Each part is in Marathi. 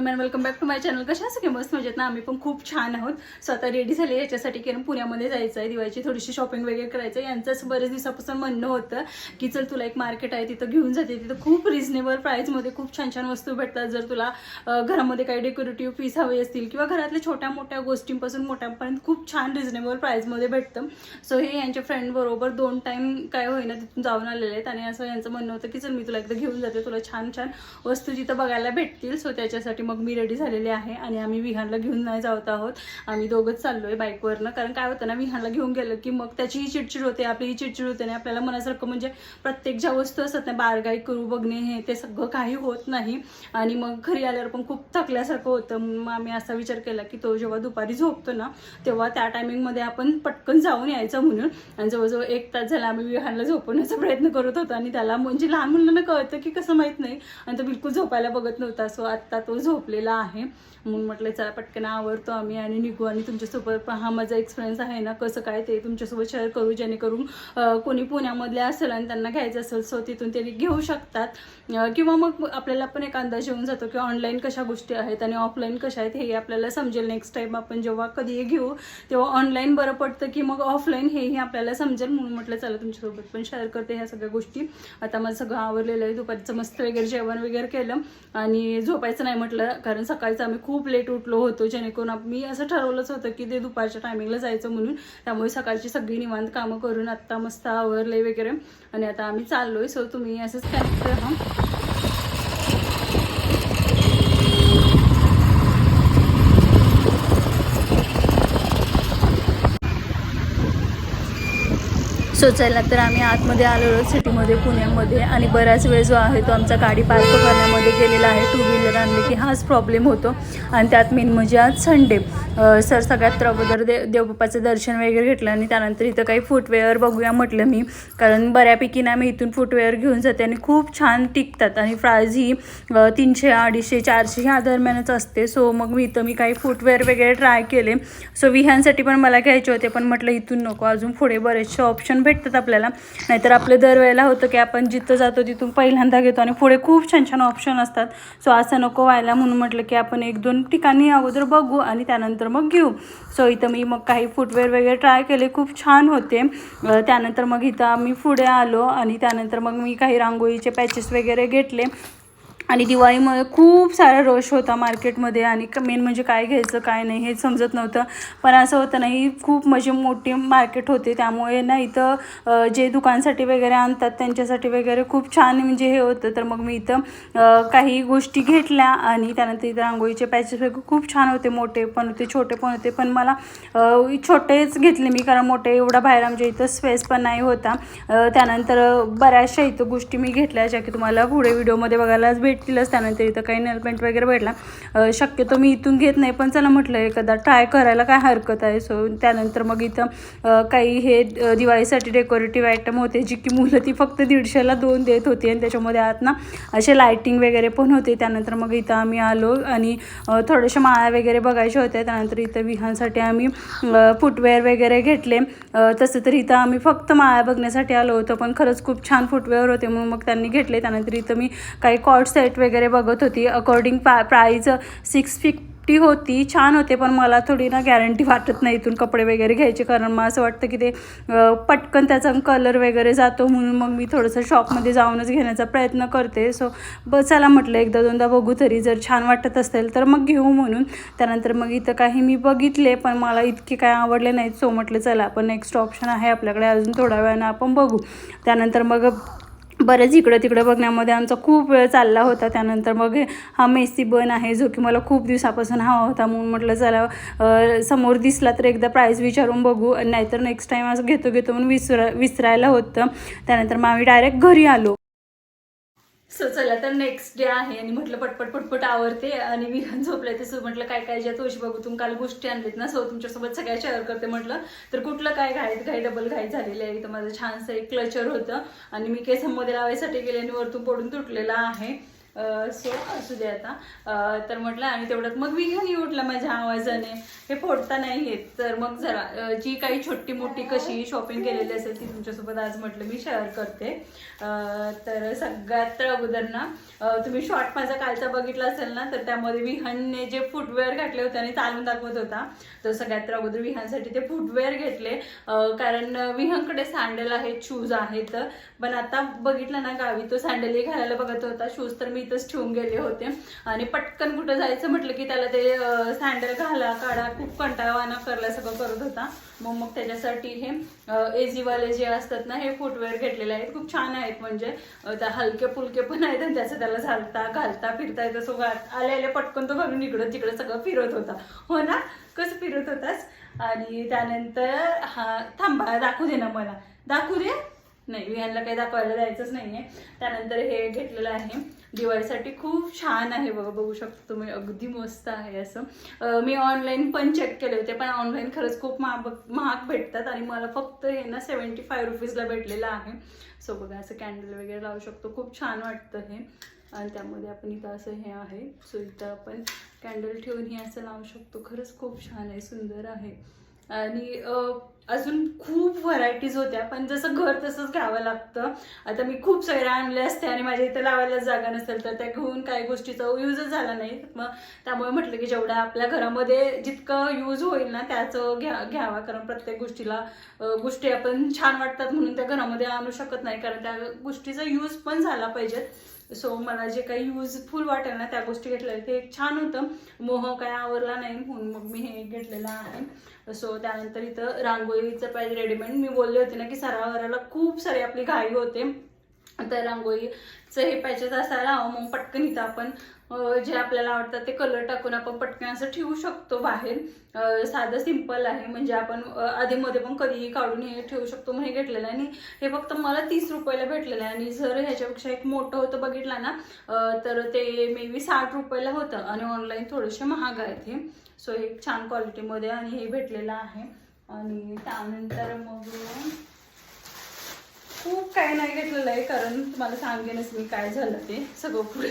Hello man welcome back to my channel कशा असं की मस्त मजेत ना? आम्ही पण खूप छान आहोत. स्वतः रेडी झाले याच्यासाठी की पुण्यामध्ये जायचं आहे दिवाळीची थोडीशी शॉपिंग वगैरे करायचं आहे यांचंच बरेच दिवसापासून म्हणणं होतं की चल तुला एक मार्केट आहे तिथं घेऊन जाते. तिथं खूप रिजनेबल प्राईसमध्ये खूप छान छान वस्तू भेटतात. जर तुला घरामध्ये काही डेकोरेटिव्ह पीस हवे असतील किंवा घरातल्या छोट्या मोठ्या गोष्टींपासून मोठ्यापर्यंत खूप छान रिजनेबल प्राईसमध्ये भेटतं. सो हे यांच्या फ्रेंडबरोबर दोन टाईम काय होईना तिथून जाऊन आलेले आहेत. आणि असं यांचं म्हणणं होतं की चल मी तुला एकदा घेऊन जाते. तुला छान छान वस्तू जिथं बघायला भेटतील. सो त्याच्यासाठी मग मी रेडी झालेले आहे आणि आम्ही विहानला घेऊन नाही जात आहोत. आम्ही दोघंच चाललो आहे बाईकवरनं कारण काय होतं ना विहानला घेऊन गेलं की मग त्याचीही चिडचिड होते आपलीही चिडचिड होते आणि आपल्याला मनासारखं म्हणजे प्रत्येक ज्या वस्तू असतात ना बारगाई करू बघणे हे ते सगळं काही होत नाही. आणि मग घरी आल्यावर पण खूप थकल्यासारखं होतं. मग आम्ही असा विचार केला की तो जेव्हा दुपारी झोपतो ना तेव्हा त्या टायमिंगमध्ये आपण पटकन जाऊन यायचं म्हणून. आणि जवळजवळ एक तास झाला आम्ही विहानला झोपवण्याचा प्रयत्न करत होतो आणि त्याला म्हणजे लहान मुलांना कळतं की कसं माहीत नाही. आणि तो बिलकुल झोपायला बघत नव्हता. सो आत्ता तो झोप झोपलेला आहे. म्हणून म्हटलं चला पटकन आवरतो आम्ही आणि निघू आणि तुमच्यासोबत पण हा माझा एक्सपिरियन्स आहे ना कसं काय ते तुमच्यासोबत शेअर करू जेणेकरून कोणी पुण्यामधले असेल आणि त्यांना घ्यायचं असेल सो तिथून त्यांनी घेऊ शकतात. किंवा मग आपल्याला पण एक अंदाज येऊन जातो की ऑनलाईन कशा गोष्टी आहेत आणि ऑफलाईन कशा आहेत हे आपल्याला समजेल. नेक्स्ट टाईम आपण जेव्हा कधी घेऊ तेव्हा ऑनलाईन बरं पडतं की मग ऑफलाईन हेही आपल्याला समजेल. म्हणून म्हटलं चला तुमच्यासोबत पण शेअर करते ह्या सगळ्या गोष्टी. आता माझं सगळं आवरलेलं आहे. दुपारचं मस्त वगैरे जेवण वगैरे केलं आणि झोपायचं नाही म्हटलं. कारण सकाळचं आम्ही खूप लेट उठलो होतो जेणेकरून मी असं ठरवलंच होतं की ते दुपारच्या टायमिंगला जायचं म्हणून. त्यामुळे सकाळची सगळी निवांत कामं करून आत्ता मस्त आवरले वगैरे. आणि आता आम्ही चाललोय. सो तुम्ही असंच कॅन्ट राहा सो चला तर आम्ही आतमध्ये आलेलो सिटीमध्ये पुण्यामध्ये. आणि बराच वेळ जो आहे तो आमचा गाडी पार्क करण्यामध्ये गेलेला आहे. टू व्हीलर आणले की हाच प्रॉब्लेम होतो. आणि त्यात मेन म्हणजे आज संडे सर सगळ्यात अगोदर दे देवबाप्पाचं दर्शन वगैरे घेतलं आणि त्यानंतर इथं काही फुटवेअर बघूया म्हटलं मी. कारण बऱ्यापैकी ना मी इथून फुटवेअर घेऊन जाते आणि खूप छान टिकतात. आणि प्राईज ही तीनशे अडीचशे चारशे ह्या दरम्यानच असते. सो मग मी इथं मी काही फुटवेअर वगैरे ट्राय केले. सो विह्यांसाठी पण मला घ्यायचे होते. पण म्हटलं इथून नको. अजून पुढे बरेचसे ऑप्शन भेटतात आपल्याला. नाहीतर आपलं दरवेळेला होतं की आपण जिथं जातो तिथून पहिल्यांदा घेतो आणि पुढे खूप छान छान ऑप्शन असतात. सो असं नको व्हायला म्हणून म्हटलं की आपण एक दोन ठिकाणी अगोदर बघू आणि त्यानंतर मग घेऊ. सो इथं मी मग काही फुटवेअर वगैरे ट्राय केले. खूप छान होते. त्यानंतर मग इथं आम्ही पुढे आलो आणि त्यानंतर मग मी काही रांगोळीचे पॅचेस वगैरे घेतले. आणि दिवाळीमुळे खूप सारा रश होता मार्केटमध्ये आणि मेन म्हणजे काय घ्यायचं काय नाही हे समजत नव्हतं. पण असं होतं नाही खूप म्हणजे मोठी मार्केट होते. त्यामुळे ना इथं जे दुकानसाठी वगैरे आणतात त्यांच्यासाठी वगैरे खूप छान म्हणजे हे होतं. तर मग मी इथं काही गोष्टी घेतल्या आणि त्यानंतर इथं रांगोळीचे पॅचेस वगैरे खूप छान होते. मोठे पण होते छोटे पण होते. पण मला छोटेच घेतले मी कारण मोठे एवढा बाहेर आमच्या इथं स्पेस पण नाही होता. त्यानंतर बऱ्याचशा इथं गोष्टी मी घेतल्या ज्या की तुम्हाला पुढे व्हिडिओमध्ये बघायलाच भेट भेटतीलच त्यानंतर इथं काही नेलपेंट वगैरे भेटला. शक्यतो मी इथून घेत नाही पण चला म्हटलं एखादा ट्राय करायला काय हरकत आहे? सो त्यानंतर मग इथं काही हे दिवाळीसाठी डेकोरेटिव्ह आयटम होते जी की मुलं ती फक्त दीडशेला दोन देत होती आणि त्याच्यामध्ये आत ना असे लायटिंग वगैरे पण होते. त्यानंतर मग इथं आम्ही आलो आणि थोड्याशा माळा वगैरे बघायच्या होत्या त्यानंतर इथं विहांसाठी आम्ही फुटवेअर वगैरे घेतले. तसं तर इथं आम्ही फक्त माळा बघण्यासाठी आलो होतो पण खरंच खूप छान फुटवेअर होते म्हणून मग त्यांनी घेतले. त्यानंतर इथं मी काही कॉट सेट वगैरे बघत होती. अकॉर्डिंग पा प्राईज सिक्स फिफ्टी होती. छान होते पण मला थोडी ना गॅरंटी वाटत नाही इथून कपडे वगैरे घ्यायचे. कारण मला असं वाटतं की ते पटकन त्याचा कलर वगैरे जातो म्हणून मग मी थोडंसं शॉपमध्ये जाऊनच घेण्याचा प्रयत्न करते. सो ब चला म्हटलं एकदा दोनदा बघू तरी. जर छान वाटत असेल तर मग घेऊ म्हणून. त्यानंतर मग इथं काही मी बघितले पण मला इतके काय आवडले नाहीत. सो म्हटलं चला आपण नेक्स्ट ऑप्शन आहे आपल्याकडे. अजून थोड्या वेळानं आपण बघू. त्यानंतर मग बरेच इकडं तिकडं बघण्यामध्ये आमचा खूप वेळ चालला होता. त्यानंतर मग हा मेसी बन आहे जो की मला खूप दिवसापासून हवा होता. म्हणून म्हटलं चला समोर दिसला तर एकदा प्राईस विचारून बघू. नाहीतर नेक्स्ट टाईम असं घेतो घेतो म्हणून विसरा विसरायला होतं. त्यानंतर मग आम्ही डायरेक्ट घरी आलो. सो चला तर नेक्स्ट डे आहे आणि म्हटलं पटपट पटपट आवरते आणि विहान झोपले ते सो म्हटलं काय काय ज्या तुळशी बघू काल गोष्टी आणलीत ना सो तुमच्यासोबत सगळ्या शेअर करते म्हटलं. तर कुठलं काय घाईत घाई डबल घाई झालेली आहे. तर माझं छानसं एक क्लचर होतं आणि मी केसांमध्ये लावायसाठी गेले आणि वरतून पडून तुटलेलं आहे. सो असू दे आता. तर म्हटलं आणि तेवढ्यात मग विघानी उठला माझ्या आवाजाने. हे फोडता नाही येत. तर मग जरा जी काही छोटी मोठी कशी शॉपिंग केलेली असेल ती तुमच्यासोबत आज म्हटलं मी शेअर करते. तर सगळ्यात अगोदर ना तुम्ही शॉर्ट माझा कालचा बघितला असेल ना तर त्यामध्ये विहानने जे फुटवेअर घातले होते आणि चालून दाखवत होता तर सगळ्यात अगोदर विहानसाठी ते फुटवेअर घेतले. कारण विहानकडे सँडल आहेत शूज आहेत. पण आता बघितलं ना गावी तो सँडलही घालायला बघत होता. शूज तर मी इथंच ठेवून गेले होते. आणि पटकन कुठं जायचं म्हटलं की त्याला ते सँडल घाला काढा खूप कंटाळवाना करला सगळं करत होता. मग मग त्याच्यासाठी हे एजीवाले जे असतात ना हे फुटवेअर घेतलेले आहेत. खूप छान आहेत म्हणजे. त्या हलके फुलके पण आहेत आणि त्याचं त्याला झालता घालता फिरता येतं. सो आले आले पटकन तो घालून इकडं तिकडं सगळं फिरत होता. हो ना? कसं फिरत होतास? आणि त्यानंतर हा थांबा दाखवू दे ना मला. दाखवू दे? नाही विहानला काही दाखवायला जायचंच नाहीये. त्यानंतर हे घेतलेलं आहे. दिवाळीसाठी खूप छान आहे बघा बघू शकतो तुम्ही अगदी मस्त आहे असं. मी ऑनलाईन पण चेक केले होते पण ऑनलाईन खरंच खूप महाग महाग भेटतात आणि मला फक्त हे ना सेवन्टी फाय रुपीजला भेटलेलं आहे. सो बघा असं कॅन्डल वगैरे लावू शकतो खूप छान वाटतं हे. आणि त्यामध्ये आपण इथं असं हे आहे सो इथं आपण कॅन्डल ठेवून हे असं लावू शकतो. खरंच खूप छान आहे सुंदर आहे. आणि अजून खूप व्हरायटीज होत्या पण जसं घर तसंच घ्यावं लागतं. आता मी खूप सगळ्या आणल्या असते आणि माझ्या इथं लावायला जागा नसेल तर त्या घेऊन काही गोष्टीचा यूजच झाला नाही. मग त्यामुळे म्हटलं की जेवढा आपल्या घरामध्ये जितकं यूज होईल ना त्याचं घ्या घ्यावा. कारण प्रत्येक गोष्टीला गोष्टी आपण छान वाटतात म्हणून त्या घरामध्ये आणू शकत नाही. कारण त्या गोष्टीचा यूज पण झाला पाहिजेत. सो मला जे काही युजफुल वाटेल ना त्या गोष्टी घेतल्या. ते एक छान होतं. मोह काय आवरला नाही. म्हणून मग मी हे घेतलेलं आहे. सो त्यानंतर इथं रांगोळीचं पाहिजे रेडीमेड मी बोलले होते ना की सरावराला खूप सारी आपली घाई होते. तर रांगोळी हे पॅचेस असायला हवं मग पटकन इथं आपण जे आपल्याला आवडतात ते कलर टाकून आपण पटकन असं ठेवू शकतो बाहेर. साधं सिंपल आहे. म्हणजे आपण आधीमध्ये पण कधीही काढून हे ठेवू शकतो. मग हे घेतलेलं आहे. आणि हे फक्त मला तीस रुपयाला भेटलेलं आहे. आणि जर ह्याच्यापेक्षा एक मोठं होतं बघितलं ना तर ते मे बी साठ रुपयाला होतं. आणि ऑनलाईन थोडेसे महाग आहेत हे. सो हे छान क्वालिटीमध्ये आणि हे भेटलेलं आहे. आणि त्यानंतर मग खूप काही नाही घेतलेलं आहे कारण तुम्हाला सांगेनच मी काय झालं ते सगळं पुढे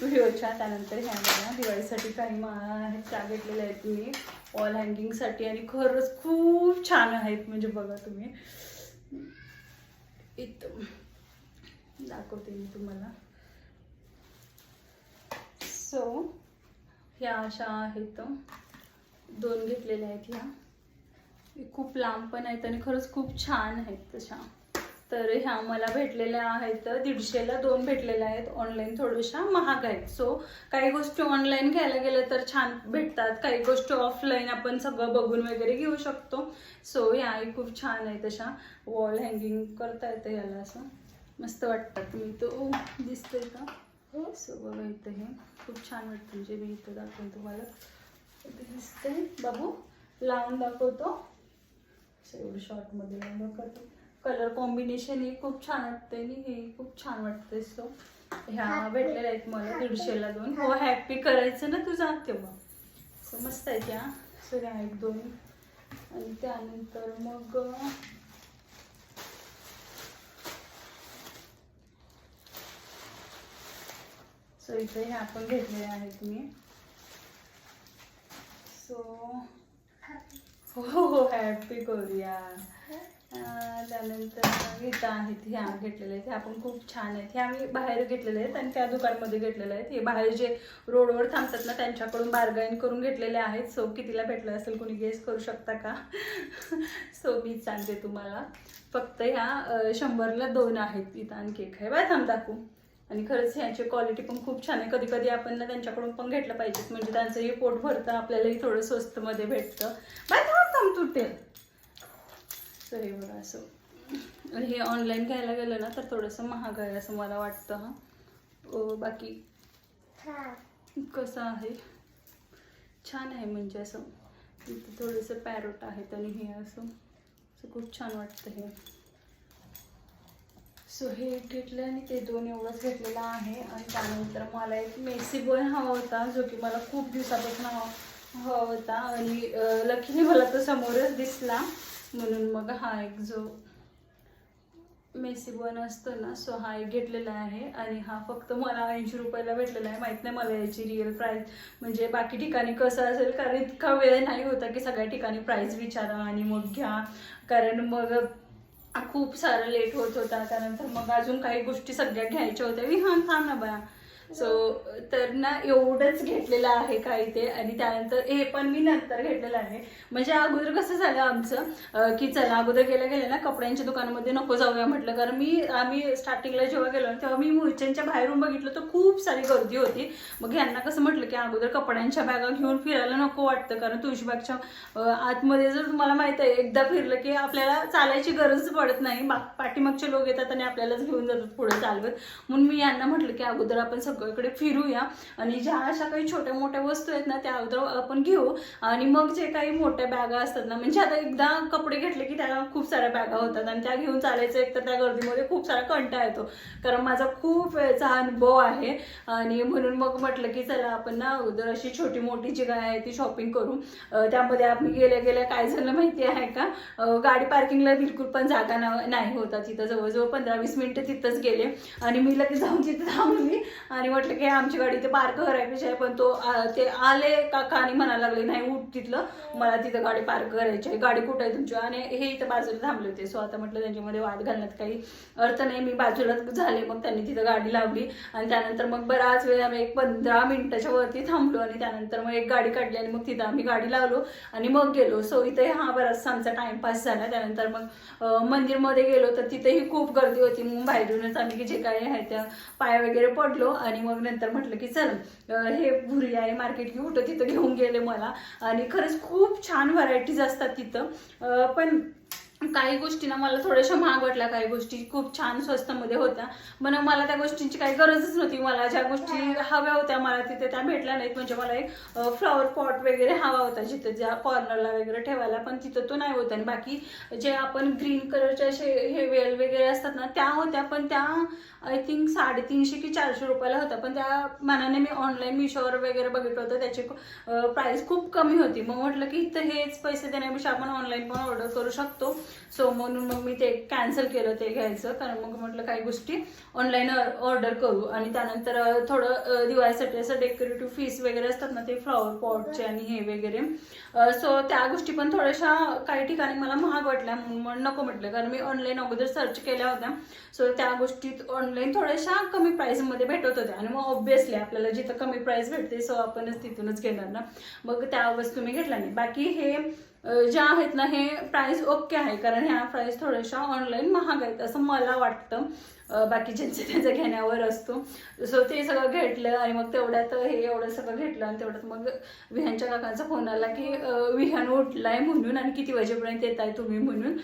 व्हिडिओच्या. त्यानंतर ह्या दिवाळीसाठी काही माळा आहेत त्या घेतलेल्या आहेत मी. वॉल हँगिंगसाठी आणि खरंच खूप छान आहेत म्हणजे बघा तुम्ही. इथं दाखवते मी तुम्हाला. सो ह्या अशा आहेत. दोन घेतलेल्या आहेत ह्या. खूप लांब पण आहेत आणि खरंच खूप छान आहेत तशा. तर ह्या मला भेटलेल्या आहेत. दीडशेला दोन भेटलेल्या आहेत ऑनलाईन थोड्याशा महाग आहेत. सो काही गोष्टी ऑनलाईन घ्यायला गेलं तर छान भेटतात. काही गोष्टी ऑफलाईन आपण सगळं बघून वगैरे घेऊ शकतो. सो ह्याही खूप छान आहे तशा वॉल हँगिंग करता येतं याला असं. मस्त वाटतात. मी तो दिसतोय का? सो बघा इथं हे. खूप छान वाटतं. म्हणजे मी इथं दाखवून तुम्हाला. इथं दिसतंय. बाबू लावून दाखवतो. एवढं शॉर्टमध्ये लावून दाखवतो. कलर कॉम्बिनेशन हे खूप छान वाटतंय आणि हे खूप छान वाटतंय सो ह्या भेटलेल्या आहेत मला दीडशेला दोन. हो हॅपी करायचं ना तुझा तेव्हा. सो मस्त आहेत या. सो ह्या एक दोन. आणि त्यानंतर मग सो इथे हे आपण घेतलेले आहेत मी. सो हो हो हॅपी करूया. त्यानंतर इथं आहेत ह्या घेतलेल्या आहेत ह्या पण खूप छान आहेत. ह्या मी बाहेर घेतलेल्या आहेत आणि त्या दुकानमध्ये घेतलेल्या आहेत. हे बाहेर जे रोडवर थांबतात ना त्यांच्याकडून बार्गाईन करून घेतलेले आहेत. सो कितीला भेटलं असेल कोणी गेस करू शकता का? सो मी सांगते तुम्हाला. फक्त ह्या शंभरला दोन आहेत इथं आणखी एक आहे. बाय थांब दाखवू. आणि खरंच ह्याची क्वालिटी पण खूप छान आहे. कधी कधी आपण ना त्यांच्याकडून पण घेतलं पाहिजे म्हणजे त्यांचंही पोट भरतं आपल्यालाही थोडं स्वस्तमध्ये भेटतं. बाय थांब थांब तुटेल. तर हे बघा असं हे ऑनलाईन घ्यायला गेलं ना तर थोडंसं महाग आहे असं मला वाटतं हा. बाकी कसं आहे? छान आहे म्हणजे असं. इथं थोडंसं पॅरोट आहेत आणि हे असं. असं खूप छान वाटतं हे. सो हे एक घेतलं आणि ते दोन एवढंच घेतलेलं आहे. आणि त्यानंतर मला एक मेसी बॉय हवा होता जो की मला खूप दिवसापासून हवा हवा होता. आणि लकीने मला तो समोरच दिसला. म्हणून मग हा एक जो मेसी वन असतो ना सो हा एक घेतलेला आहे आणि हा फक्त मला ऐंशी रुपयाला भेटलेला आहे. माहीत नाही मला याची रिअल प्राईस म्हणजे बाकी ठिकाणी कसं असेल? कारण इतका वेळ नाही होता की सगळ्या ठिकाणी प्राईस विचारा आणि मग घ्या. कारण मग खूप सारं लेट होत होता. त्यानंतर मग अजून काही गोष्टी सगळ्या घ्यायच्या होत्या. विहान थांब ना बया सो तर ना एवढंच घेतलेलं आहे काही ते. आणि त्यानंतर हे पण मी नंतर घेतलेलं आहे. म्हणजे अगोदर कसं झालं आमचं की चला अगोदर गेलं गेलं ना कपड्यांच्या दुकानामध्ये नको जाऊया म्हटलं. कारण मी आम्ही स्टार्टिंगला जेव्हा गेलो तेव्हा मी मुळच्यांच्या बाहेरून बघितलं तर खूप सारी गर्दी होती. मग यांना कसं म्हटलं की अगोदर कपड्यांच्या बॅगा घेऊन फिरायला नको वाटतं. कारण तुळशीबागच्या आतमध्ये जर तुम्हाला माहीत आहे एकदा फिरलं की आपल्याला चालायची गरज पडत नाही. पाठीमागचे लोक येतात आणि आपल्यालाच घेऊन जातात पुढे चालवत. म्हणून मी यांना म्हटलं की अगोदर आपण सगळं सगळीकडे फिरूया. आणि ज्या अशा काही छोट्या मोठ्या वस्तू आहेत ना त्या अगोदर आपण घेऊ. आणि मग जे काही मोठ्या बॅगा असतात ना म्हणजे आता एकदा कपडे घेतले की त्याला खूप साऱ्या बॅगा होतात आणि त्या घेऊन चालायचं एक तर त्या गर्दीमध्ये खूप सारा कंटा येतो. कारण माझा खूप वेळचा अनुभव आहे. आणि म्हणून मग म्हटलं की चला आपण ना अगोदर अशी छोटी मोठी जी काय आहे ती शॉपिंग करू. त्यामध्ये आम्ही गेल्या गेल्या काय झालं माहिती आहे का? गाडी पार्किंगला बिलकुल पण जागा ना- नाही होता. तिथं जवळजवळ पंधरा वीस मिनिटं तिथंच गेले. आणि मी लगेच जाऊन तिथं थांबली. आणि म्हटलं की आमची गाडी ते पार्क करायची आहे पण तो ते आले काका आणि म्हणायला लागले नाही उठ तिथलं. मला तिथं गाडी पार्क करायची आहे. गाडी कुठं आहे तुमची? आणि हे इथं बाजूला थांबले होते. सो आता म्हटलं त्यांच्यामध्ये वाद घालण्यात काही अर्थ नाही. मी बाजूला झाले. मग त्यांनी तिथं गाडी लावली. आणि त्यानंतर मग बराच वेळ आम्ही एक पंधरा मिनिटाच्या वरती थांबलो. आणि त्यानंतर मग एक गाडी काढली आणि मग तिथं आम्ही गाडी लावलो आणि मग गेलो. सो इथे हा बराचसा आमचा टाइमपास झाला. त्यानंतर मग मंदिरमध्ये गेलो. तर तिथेही खूप गर्दी होती. मग बाहेरूनच आम्ही जे काही आहे त्या पाय वगैरे पडलो. आणि मग नंतर म्हटलं की चल हे भुरी आहे मार्केट घेऊ तर तिथं घेऊन गेले मला. आणि खरंच खूप छान व्हरायटीज असतात तिथं. पण काही गोष्टी ना मला थोड्याशा महाग वाटल्या काही गोष्टी खूप छान स्वस्तामध्ये होत्या. पण मला त्या गोष्टींची काही गरजच नव्हती. मला ज्या गोष्टी हव्या होत्या मला तिथे त्या भेटल्या नाहीत. म्हणजे मला एक फ्लॉवर पॉट वगैरे हवा होता जिथे ज्या कॉर्नरला वगैरे ठेवायला पण तिथं तो नाही होता. आणि बाकी जे आपण ग्रीन कलरचे असे हे वेल वगैरे असतात ना त्या होत्या. पण त्या आय थिंक साडेतीनशे की चारशे रुपयाला होत्या पण त्या मानाने मी ऑनलाईन मिशोवर वगैरे बघितलं होतं. त्याची प्राइस खूप कमी होती. मग म्हटलं की इथं हेच पैसे देण्यापेक्षा आपण ऑनलाईन पण ऑर्डर करू शकतो. सो म्हणून मग मी ते कॅन्सल केलं ते घ्यायचं. कारण मग म्हटलं काही गोष्टी ऑनलाईन ऑर्डर करू. आणि त्यानंतर थोडं दिवाळीसाठी असं डेकोरेटिव्ह फीस वगैरे असतात ना ते फ्लॉवर पॉटचे आणि हे वगैरे. सो त्या गोष्टी पण थोड्याशा काही ठिकाणी मला महाग वाटल्या. म्हणून मग नको म्हटलं. कारण मी ऑनलाईन अगोदर सर्च केल्या होत्या. सो त्या गोष्टी ऑनलाईन थोड्याशा कमी प्राईसमध्ये भेटत होत्या आणि मग ऑब्विसली आपल्याला जिथं कमी प्राईस भेटते सो आपणच तिथूनच घेणार ना. मग त्या वस्तू मी घेतला नाही. बाकी हे ज्या आहेत ना हे प्राईस ओके आहे. कारण ह्या प्राईस थोड्याशा ऑनलाईन महाग आहेत असं मला वाटतं. बाकी ज्यांचं त्यांचं घेण्यावर असतो. सो ते सगळं घेतलं आणि मग तेवढ्यात हे एवढं सगळं घेतलं आणि तेवढ्यात मग विहानच्या काकांचा फोन आला की विहान उठलाय म्हणून आणि किती वाजेपर्यंत येत आहे तुम्ही म्हणून.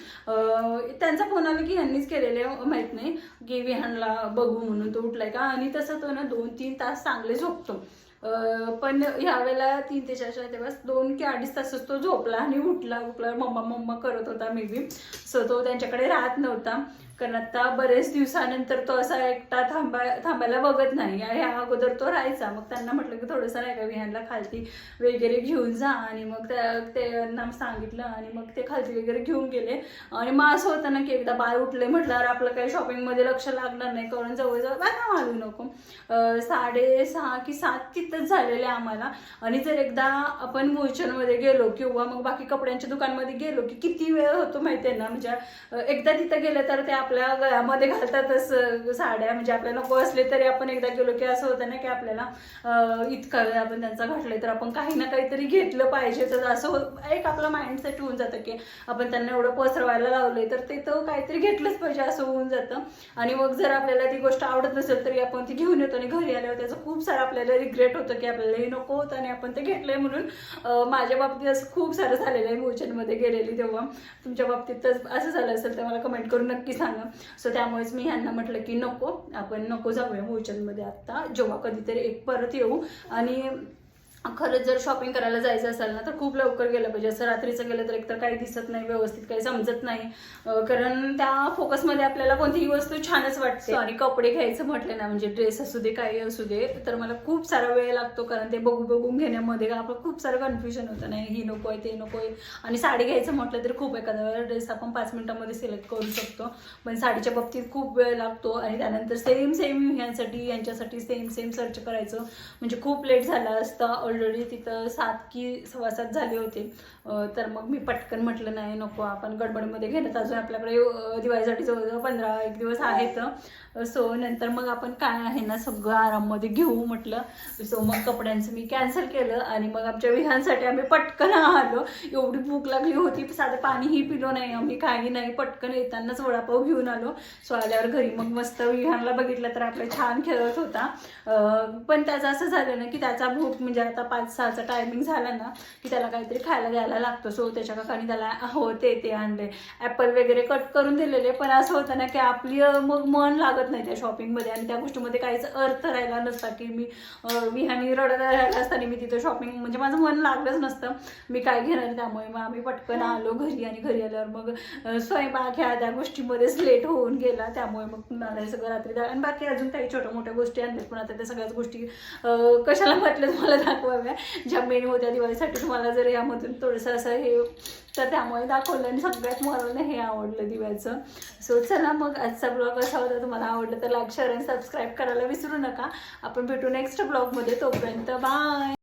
त्यांचा फोन आला की ह्यांनीच केलेले माहीत नाही. की विहानला बघू म्हणून तो उठलाय का? आणि तसं तो ना दोन तीन तास चांगले झोपतो. पण ह्यावेळेला तीन ते चार तेव्हा दोन की अडीच तासच तो झोपला आणि उठला उठला मम्मा मम्मा करत होता मे बी सो तो त्यांच्याकडे राहत नव्हता. कारण आता बरेच दिवसानंतर तो असा एकटा थांबाय थांबायला बघत नाही. ह्या अगोदर तो राहायचा. मग त्यांना म्हटलं की थोडंसं नाही का विहानला खालती वगैरे घेऊन जा. आणि मग त्या त्यांना सांगितलं. आणि मग ते खालती वगैरे घेऊन गेले. आणि मग असं होतं ना की एकदा बाळ उठले म्हटल्यावर आपलं काही शॉपिंगमध्ये लक्ष लागणार नाही. कारण जवळजवळ काय ना मालू नको. साडेसहा की सात तिथंच झालेले आम्हाला. आणि जर एकदा आपण मोचनमध्ये गेलो किंवा मग बाकी कपड्यांच्या दुकानमध्ये गेलो की किती वेळ होतो माहिती आहे ना? म्हणजे एकदा तिथं गेलं तर त्या आपल्या गळ्यामध्ये घालतातच साड्या. म्हणजे आपल्याला नको असले तरी आपण एकदा गेलो की असं होतं ना की आपल्याला इतकं इतका वेळ आपण त्यांचा घातलाय तर आपण काही ना काहीतरी घेतलं पाहिजे. तर असं हो, एक आपलं माइंडसेट होऊन जातं की आपण त्यांना एवढं पसरवायला लावलंय तर ते तर काहीतरी घेतलंच पाहिजे असं होऊन जातं. आणि मग जर आपल्याला ती गोष्ट आवडत नसेल तरी आपण ती घेऊन येतो आणि घरी आल्यावर त्याचं खूप सारं आपल्याला रिग्रेट होतं की आपल्याला हे नको होतं आणि आपण ते घेतलंय म्हणून माझ्या बाबतीत असं खूप सारं झालेलं आहे. मोचनमध्ये गेलेली तेव्हा. तुमच्या बाबतीत तर असं झालं असेल तर मला कमेंट करून नक्की सांगा. सो त्यामुळेच मी ह्यांना म्हटलं की नको आपण नको जाऊया मोचनमध्ये आत्ता जेव्हा कधीतरी एक परत येऊ. आणि खरंच जर शॉपिंग करायला जायचं असेल ना तर खूप लवकर गेलं पाहिजे. असं रात्रीचं गेलं तर एकतर काही दिसत नाही व्यवस्थित काही समजत नाही. कारण त्या फोकसमध्ये आपल्याला कोणतीही वस्तू छानच वाटते. आणि कपडे घ्यायचं म्हटलं ना म्हणजे ड्रेस असू दे काही असू दे तर मला खूप सारा वेळ लागतो कारण ते बघू बघून घेण्यामध्ये आपण आपलं खूप सारं कन्फ्युजन होतं. नाही ही नको आहे ते नको आहे. आणि साडी घ्यायचं म्हटलं तर खूप एखाद्या वेळेला ड्रेस आपण पाच मिनिटामध्ये सिलेक्ट करू शकतो. पण साडीच्या बाबतीत खूप वेळ लागतो आणि त्यानंतर सेम सेम ह्यांसाठी यांच्यासाठी सेम सेम सर्च करायचं. म्हणजे खूप लेट झाला असता ऑलरेडी तिथं सात की सव्वा सात झाले होते. तर मग मी पटकन म्हटलं नाही नको आपण गडबडमध्ये घेण्यात अजून आपल्याकडे दिवाळीसाठी जवळजवळ पंधरा एक दिवस आहेत. सो नंतर मग आपण काय आहे ना सगळं आराममध्ये घेऊ म्हटलं. सो मग कपड्यांचं मी कॅन्सल केलं आणि मग आमच्या विहांसाठी आम्ही पटकन आलो. एवढी भूक लागली होती साधं पाणीही पिलो नाही आम्ही काही नाही पटकन येतानाच वडापाव घेऊन आलो. सो आल्यावर घरी मग मस्त विहानला बघितलं तर आपलं छान खेळत होता. पण त्याचं असं झालं ना की त्याचा भूक म्हणजे आता पाच सहाचा टायमिंग झाला ना की त्याला काहीतरी खायला द्यायला लागतो. सो त्याच्या काकाने त्याला हो ते ते आणले ॲपल वगैरे कट करून दिलेले पण असं होतं ना की आपली मग मन लागत नाही त्या शॉपिंगमध्ये आणि त्या गोष्टीमध्ये काहीच अर्थ राहिला नसता की मी विहानी रडत राहिला असताना मी तिथं शॉपिंग म्हणजे माझं मन लागलंच नसतं. मी काय घेणार त्यामुळे मग आम्ही पटकन आलो घरी आणि घरी आल्यावर मग स्वयंपाक ह्या त्या गोष्टीमध्येच लेट होऊन गेला. त्यामुळे मग मला हे सगळं रात्री आणि बाकी अजून काही छोट्या मोठ्या गोष्टी आणल्यात. पण आता त्या सगळ्याच गोष्टी कशाला म्हटलं तुम्हाला दाखवाव्या? ज्या मेन होत्या दिवाळीसाठी तुम्हाला जर यामधून थोडंसं असं हे तर त्यामुळे दाखवलं आणि सगळ्यात मला हे आवडलं दिव्याचं. सो चला मग आजचा ब्लॉग असा होता तुम्हाला आवडलं तर लाईक शेअर आणि सबस्क्राईब करायला विसरू नका. आपण भेटू नेक्स्ट ब्लॉगमध्ये तोपर्यंत बाय